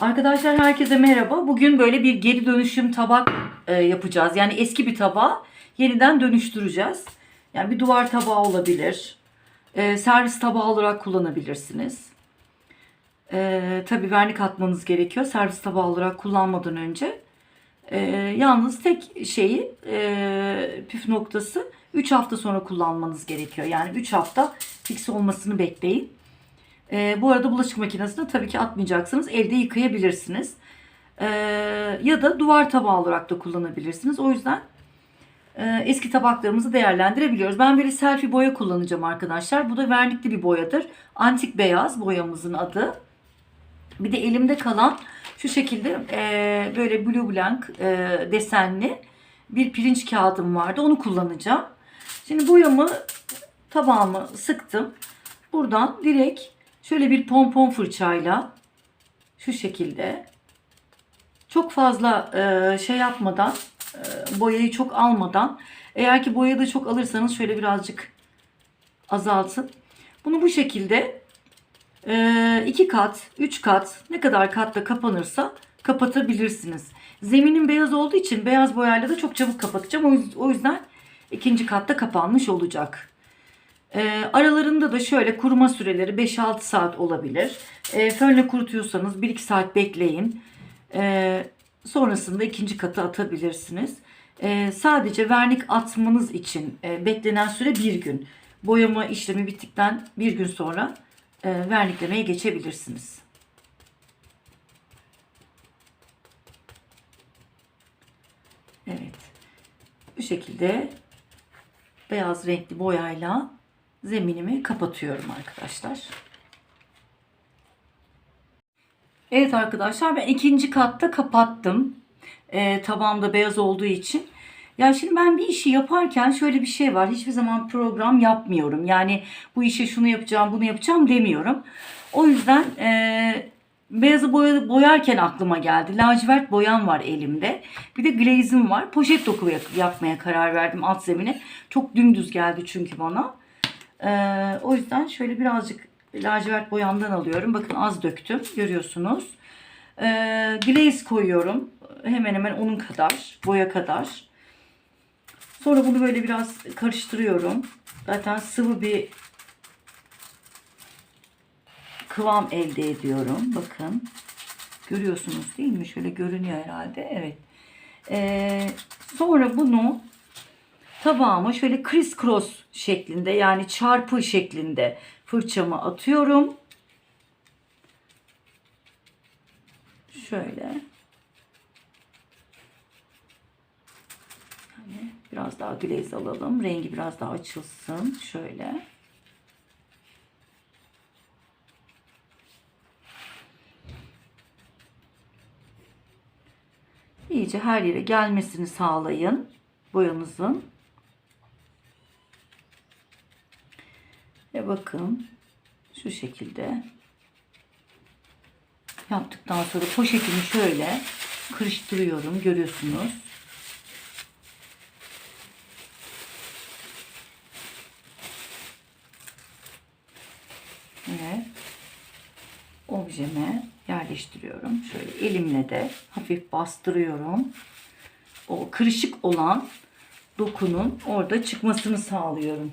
Arkadaşlar herkese merhaba. Bugün böyle bir geri dönüşüm tabak e, yapacağız. Yani eski bir tabağı yeniden dönüştüreceğiz. Yani bir duvar tabağı olabilir. E, servis tabağı olarak kullanabilirsiniz. E, tabii vernik atmanız gerekiyor. Servis tabağı olarak kullanmadan önce. E, yalnız tek şeyi e, püf noktası 3 hafta sonra kullanmanız gerekiyor. Yani 3 hafta fix olmasını bekleyin. Ee, bu arada bulaşık makinesine tabii ki atmayacaksınız. Elde yıkayabilirsiniz. Ee, ya da duvar tabağı olarak da kullanabilirsiniz. O yüzden e, eski tabaklarımızı değerlendirebiliyoruz. Ben böyle selfie boya kullanacağım arkadaşlar. Bu da vernikli bir boyadır. Antik beyaz boyamızın adı. Bir de elimde kalan şu şekilde e, böyle blue blank e, desenli bir pirinç kağıdım vardı. Onu kullanacağım. Şimdi boyamı tabağımı sıktım. Buradan direkt şöyle bir pompon fırçayla şu şekilde çok fazla e, şey yapmadan e, boyayı çok almadan eğer ki boyayı da çok alırsanız şöyle birazcık azaltın. Bunu bu şekilde e, iki kat, üç kat ne kadar katla kapanırsa kapatabilirsiniz. Zeminin beyaz olduğu için beyaz boyayla da çok çabuk kapatacağım. O yüzden ikinci katta kapanmış olacak. E, aralarında da şöyle kuruma süreleri 5-6 saat olabilir. E, fönle kurutuyorsanız 1-2 saat bekleyin. E, sonrasında ikinci katı atabilirsiniz. E, sadece vernik atmanız için e, beklenen süre bir gün. Boyama işlemi bittikten bir gün sonra e, verniklemeye geçebilirsiniz. Evet. Bu şekilde beyaz renkli boyayla zeminimi kapatıyorum arkadaşlar. Evet arkadaşlar ben ikinci katta kapattım. Ee, tabağımda beyaz olduğu için. Ya şimdi ben bir işi yaparken şöyle bir şey var. Hiçbir zaman program yapmıyorum. Yani bu işe şunu yapacağım, bunu yapacağım demiyorum. O yüzden e, beyazı boya, boyarken aklıma geldi. Lacivert boyam var elimde. Bir de glazim var. Poşet doku yap- yapmaya karar verdim alt zemine. Çok dümdüz geldi çünkü bana. Ee, o yüzden şöyle birazcık lacivert boyamdan alıyorum. Bakın az döktüm. Görüyorsunuz. Ee, glaze koyuyorum. Hemen hemen onun kadar. Boya kadar. Sonra bunu böyle biraz karıştırıyorum. Zaten sıvı bir kıvam elde ediyorum. Bakın. Görüyorsunuz değil mi? Şöyle görünüyor herhalde. Evet. Ee, sonra bunu tabağıma şöyle criss cross şeklinde yani çarpı şeklinde fırçamı atıyorum. Şöyle. Yani biraz daha glaze alalım. Rengi biraz daha açılsın. Şöyle. İyice her yere gelmesini sağlayın boyanızın. Ve bakın şu şekilde yaptıktan sonra poşetimi şöyle kırıştırıyorum görüyorsunuz. Ve objeme yerleştiriyorum. Şöyle elimle de hafif bastırıyorum. O kırışık olan dokunun orada çıkmasını sağlıyorum.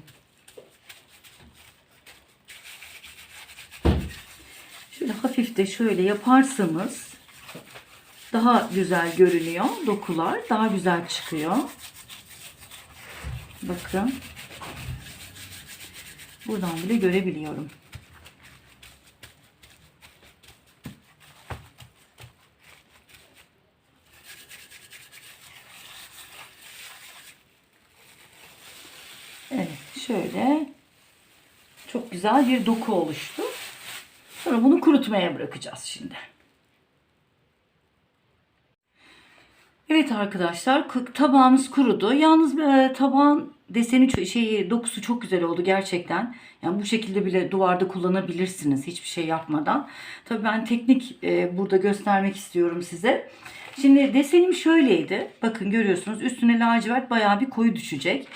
Şöyle hafif de şöyle yaparsanız daha güzel görünüyor. Dokular daha güzel çıkıyor. Bakın. Buradan bile görebiliyorum. Evet şöyle çok güzel bir doku oluştu. Sonra bunu kurutmaya bırakacağız şimdi. Evet arkadaşlar tabağımız kurudu. Yalnız e, tabağın deseni şeyi dokusu çok güzel oldu gerçekten. Yani bu şekilde bile duvarda kullanabilirsiniz hiçbir şey yapmadan. Tabii ben teknik e, burada göstermek istiyorum size. Şimdi desenim şöyleydi. Bakın görüyorsunuz üstüne lacivert bayağı bir koyu düşecek.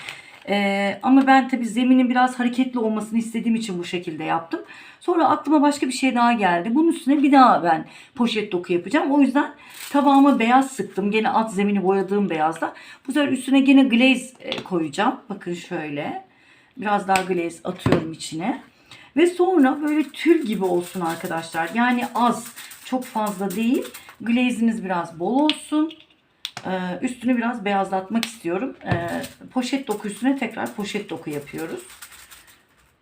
Ee, ama ben tabii zeminin biraz hareketli olmasını istediğim için bu şekilde yaptım. Sonra aklıma başka bir şey daha geldi. Bunun üstüne bir daha ben poşet doku yapacağım. O yüzden tabağıma beyaz sıktım. Gene alt zemini boyadığım beyazla. Bu sefer üstüne gene glaze e, koyacağım. Bakın şöyle. Biraz daha glaze atıyorum içine. Ve sonra böyle tül gibi olsun arkadaşlar. Yani az, çok fazla değil. Glaze'iniz biraz bol olsun. Ee, üstünü biraz beyazlatmak istiyorum. Ee, poşet doku üstüne tekrar poşet doku yapıyoruz.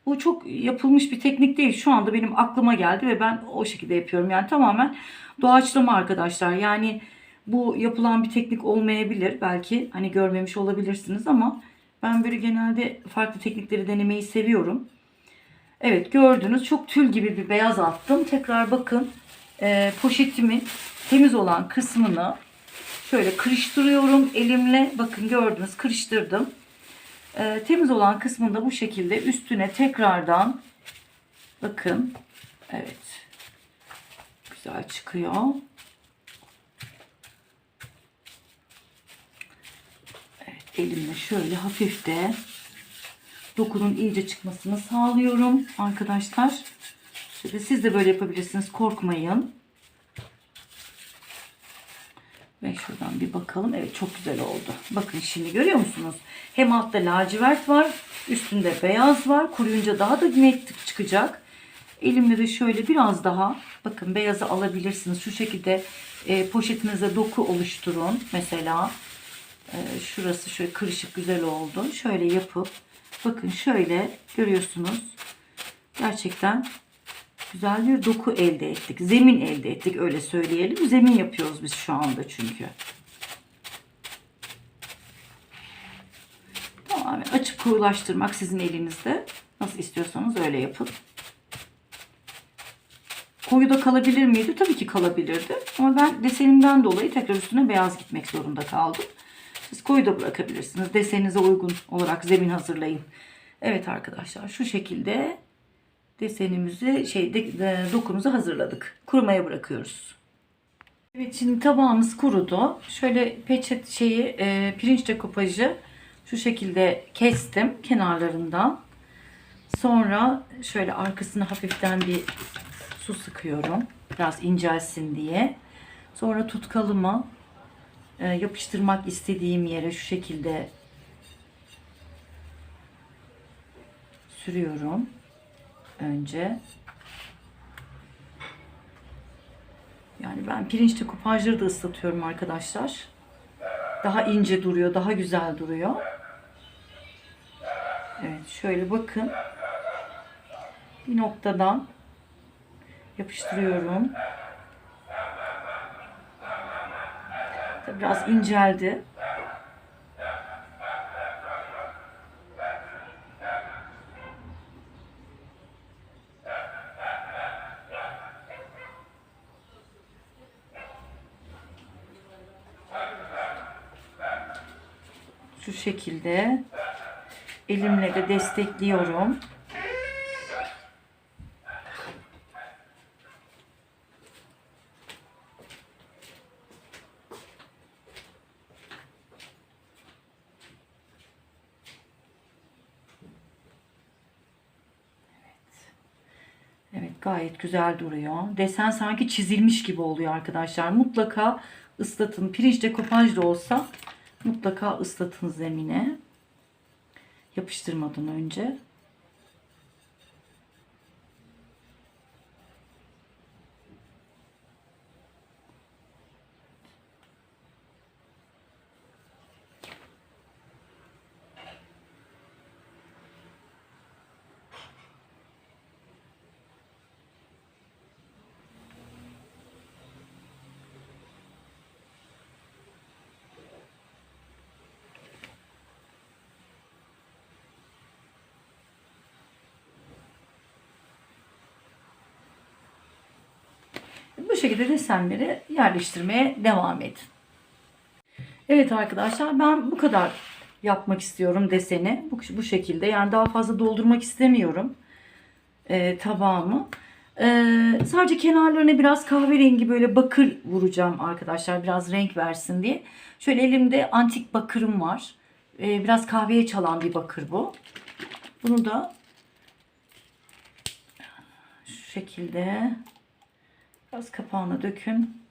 Bu çok yapılmış bir teknik değil. Şu anda benim aklıma geldi ve ben o şekilde yapıyorum. Yani tamamen doğaçlama arkadaşlar. Yani bu yapılan bir teknik olmayabilir. Belki hani görmemiş olabilirsiniz ama ben böyle genelde farklı teknikleri denemeyi seviyorum. Evet gördünüz çok tül gibi bir beyaz attım. Tekrar bakın e, poşetimin temiz olan kısmını şöyle kırıştırıyorum elimle. Bakın gördünüz kırıştırdım. E, temiz olan kısmını da bu şekilde üstüne tekrardan bakın evet güzel çıkıyor. Elimle şöyle hafif de dokunun iyice çıkmasını sağlıyorum arkadaşlar. Siz de böyle yapabilirsiniz. Korkmayın. Ve şuradan bir bakalım. Evet çok güzel oldu. Bakın şimdi görüyor musunuz? Hem altta lacivert var. Üstünde beyaz var. Kuruyunca daha da net çıkacak. Elimle de şöyle biraz daha bakın beyazı alabilirsiniz. Şu şekilde e, poşetinize doku oluşturun. Mesela e, şurası şöyle kırışık güzel oldu. Şöyle yapıp bakın şöyle görüyorsunuz. Gerçekten güzel bir doku elde ettik. Zemin elde ettik öyle söyleyelim. Zemin yapıyoruz biz şu anda çünkü. Tamamen açıp koyulaştırmak sizin elinizde. Nasıl istiyorsanız öyle yapın. Koyu da kalabilir miydi? Tabii ki kalabilirdi. Ama ben desenimden dolayı tekrar üstüne beyaz gitmek zorunda kaldım. Siz koyu da bırakabilirsiniz. Deseninize uygun olarak zemin hazırlayın. Evet arkadaşlar şu şekilde desenimizi şey de, de, dokumuzu hazırladık. Kurumaya bırakıyoruz. Evet şimdi tabağımız kurudu. Şöyle peçet şeyi e, pirinç dekopajı şu şekilde kestim kenarlarından. Sonra şöyle arkasına hafiften bir su sıkıyorum. Biraz incelsin diye. Sonra tutkalımı e, yapıştırmak istediğim yere şu şekilde sürüyorum önce. Yani ben pirinçli kupajları da ıslatıyorum arkadaşlar. Daha ince duruyor, daha güzel duruyor. Evet, şöyle bakın. Bir noktadan yapıştırıyorum. Biraz inceldi. Şu şekilde elimle de destekliyorum. Gayet güzel duruyor. Desen sanki çizilmiş gibi oluyor arkadaşlar. Mutlaka ıslatın. Pirinç dekopaj da olsa mutlaka ıslatın zemine. Yapıştırmadan önce. Şekilde desenleri yerleştirmeye devam edin. Evet arkadaşlar ben bu kadar yapmak istiyorum deseni. Bu, bu şekilde yani daha fazla doldurmak istemiyorum e, tabağımı. E, sadece kenarlarına biraz kahverengi böyle bakır vuracağım arkadaşlar biraz renk versin diye. Şöyle elimde antik bakırım var. e, biraz kahveye çalan bir bakır bu. Bunu da şu şekilde biraz kapağına dökün.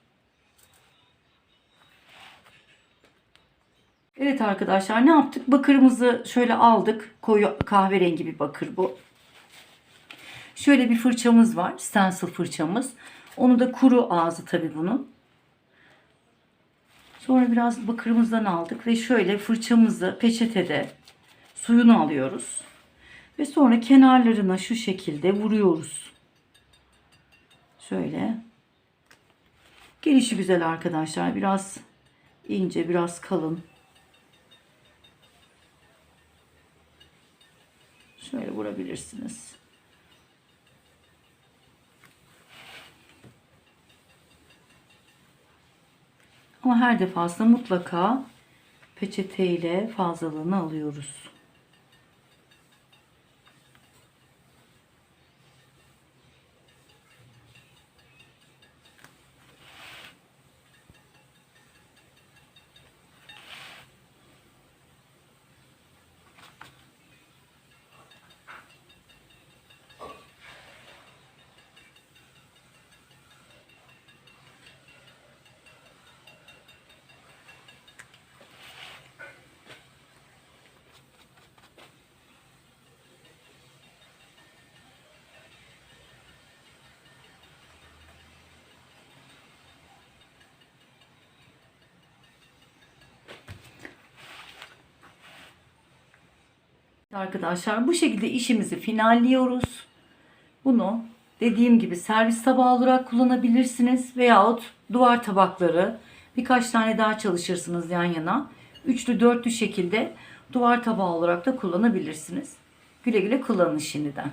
Evet arkadaşlar ne yaptık? Bakırımızı şöyle aldık. Koyu kahverengi bir bakır bu. Şöyle bir fırçamız var. Stencil fırçamız. Onu da kuru ağzı tabii bunun. Sonra biraz bakırımızdan aldık ve şöyle fırçamızı peçetede suyunu alıyoruz. Ve sonra kenarlarına şu şekilde vuruyoruz. Şöyle. Gelişi güzel arkadaşlar. Biraz ince, biraz kalın. Şöyle vurabilirsiniz. Ama her defasında mutlaka peçeteyle fazlalığını alıyoruz. Arkadaşlar bu şekilde işimizi finalliyoruz. Bunu dediğim gibi servis tabağı olarak kullanabilirsiniz veyahut duvar tabakları birkaç tane daha çalışırsınız yan yana. Üçlü dörtlü şekilde duvar tabağı olarak da kullanabilirsiniz. Güle güle kullanın şimdiden.